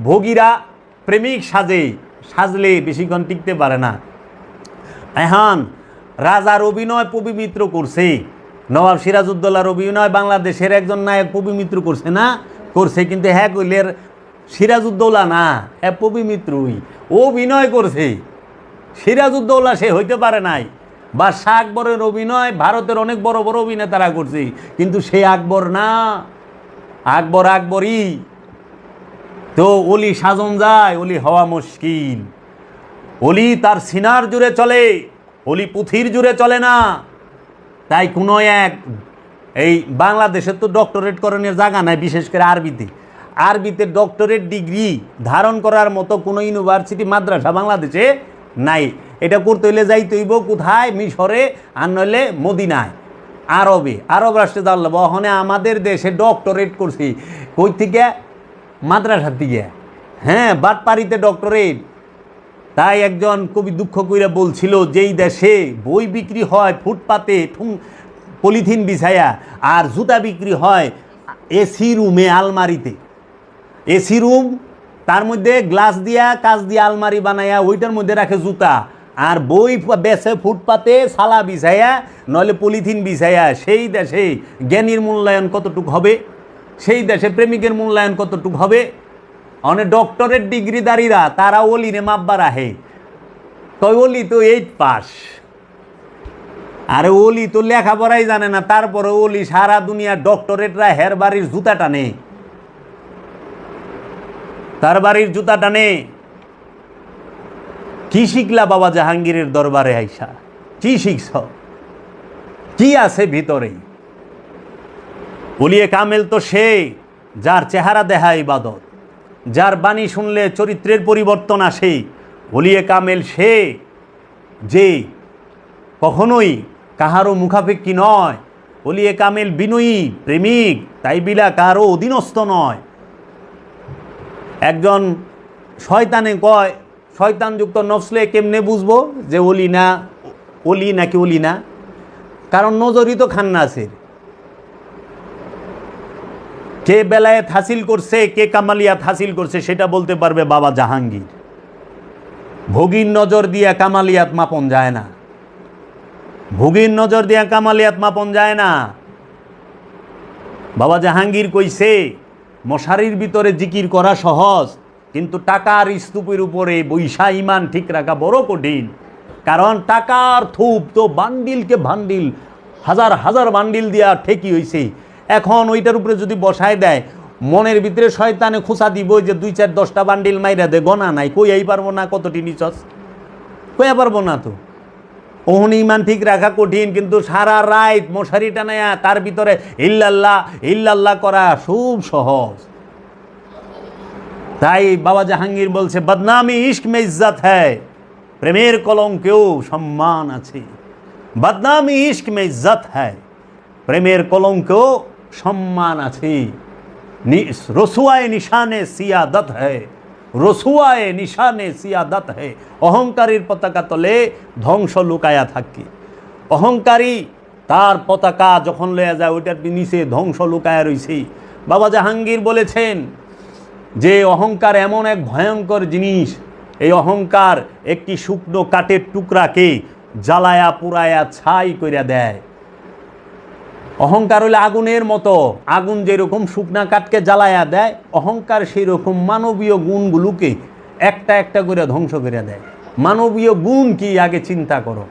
ভোগীরা প্রেমিক সাজে, সাজলে বেশিক্ষণ টিকতে পারে না। এখন রাজার অভিনয় পবিমিত্র করছে। নবাব সিরাজউদ্দৌলার অভিনয় বাংলাদেশের একজন নায়ক পবিমিত্র করছে না? করছে কিন্তু হ্যাঁ কইলের সিরাজউদ্দৌলা না হ্যাঁ পবিমিত্রই। অভিনয় করছে। সিরাজউদ্দৌলা সে হইতে পারে নাই। বা শাহ আকবরের অভিনয় ভারতের অনেক বড় বড় অভিনেতারা করছে। কিন্তু সে আকবর না। আকবর আকবরই। তো অলি সাজন যায় অলি হওয়া মুশকিল। অলি তার সিনার জুড়ে চলে অলি পুথির জুড়ে চলে না। তাই কোনো এক, এই বাংলাদেশে তো ডক্টরেট করণের জায়গা নাই, বিশেষ করে আরবিতে। আরবিতে ডক্টরেট ডিগ্রি ধারণ করার মতো কোনো ইউনিভার্সিটি মাদ্রাসা বাংলাদেশে নাই। এটা করতে হইলে যাইতে হইব কোথায়? মিশরে, আর নইলে মদিনায়। আরবে, আরব রাষ্ট্রে জানলাম বহনে আমাদের দেশে ডক্টরেট করছি। কই থেকে? মাদ্রাসার দিকে হ্যাঁ বাটপাড়িতে ডক্টরেট তাই একজন কবি দুঃখ কইরা বলছিল, যেই দেশে বই বিক্রি হয় ফুটপাতে ঠুং, পলিথিন বিছায়া, আর জুতা বিক্রি হয় এসি রুমে আলমারিতে। এসি রুম, তার মধ্যে গ্লাস দিয়া কাজ দিয়া আলমারি বানায়া, ওইটার মধ্যে রাখে জুতা। আর বই বেছে ফুটপাতে সালা বিছাইয়া নইলে পলিথিন বিছাইয়া সেই দেশে জ্ঞানীর মূল্যায়ন কতটুক হবে? সেই দেশে প্রেমিকের মূল্যায়ন কতটুক হবে? অনেক ডক্টরের ডিগ্রিদারীরা তারা ওলি রে মাপবার আহে কই ওলি তো এইট পাস আরে ওলি তো লেখাপড়াই জানে না তারপরে ওলি সারা দুনিয়া ডক্টরেটরা হের বাড়ির জুতা টানে। তার বাড়ির জুতা টানে। কি শিখলা বাবা জাহাঙ্গীরের দরবারে আইসা? কি শিখছ? কি আছে ভিতরে উলিয়ে কামেল তো সে যার চেহারা দেহা ইবাদত, যার বাণী শুনলে চরিত্রের পরিবর্তন আসে উলিয়ে কামেল সে, যে কখনোই কাহারও মুখাপেক্ষী নয় অলিয়ে কামেল বিনয়ী, প্রেমিক, তাই বিলা কারও অধীনস্থ নয়। একজন শয়তানে কয়, শয়তানযুক্ত নফসলে কেমনে বুঝব যে অলি না, অলি নাকি অলি না? কারণ নজরই তো খান্নাসের। কে বেলায়েত হাসিল করছে, কে কামালিয়াত হাসিল করছে, সেটা বলতে পারবে বাবা জাহাঙ্গীর। ভোগীর নজর দিয়া কামালিয়াত মাপন যায় না। ভোগীর নজর দিয়া কামালিয়াত মাপন যায় না। বাবা জাহাঙ্গীর কইছে, মশারির ভিতরে জিকির করা সহজ, কিন্তু টাকার স্তূপের উপরে বৈশা ইমান ঠিক রাখা বড় কঠিন। কারণ টাকার থুপ তো বান্ডিলকে বান্ডিল, হাজার হাজার বান্ডিল দিয়া ঠেকি হইছে। এখন ওইটার উপরে যদি বসায় দেয়, মনের ভিতরে শয়তানে খুঁচা দিব যে দুই চার দশটা বান্ডিল মাইরা দে, গনা নাই, কই এই পারব না কতটি নিচস? কইয়া পারব না তো? ওহন ইমান ঠিক রাখা কঠিন, কিন্তু সারা রাত মশারি টানায়া তার ভিতরে ইল্লাল্লাহ ইল্লাল্লাহ করা খুব সহজ। তাই বাবা জাহাঙ্গীর বলছে, বদনামি ইস্ক মে হ্যায়, প্রেমের কলঙ্কেও সম্মান আছে। বদনামি ইস্ক মে হ্যায়, প্রেমের কলঙ্কেও সম্মান আছে। রসুয়ায় নিশানে সিয়াদত হ্যায় রসুয়ায় নিশানে সিয়াদত হ্যায় অহংকারীর পতাকা তলে ধ্বংস লুকায়া থাকে। অহংকারী তার পতাকা যখন লয়া যায়, ওইটার নিচে ধ্বংস লুকায়া রইছে। বাবা জাহাঙ্গীর বলেছেন যে, অহংকার এমন এক ভয়ঙ্কর জিনিস। এই অহংকার একটি শুকনো কাঠের টুকরাকে জ্বালায়া পুরায়া ছাই করিয়া দেয়। অহংকার হলে আগুনের মতো। আগুন যেরকম শুকনা কাঠকে জ্বালায়া দেয়, অহংকার সেই রকম মানবীয় গুণগুলোকে একটা একটা করে ধ্বংস করে দেয়। মানবীয় গুণ কি? আগে চিন্তা করো।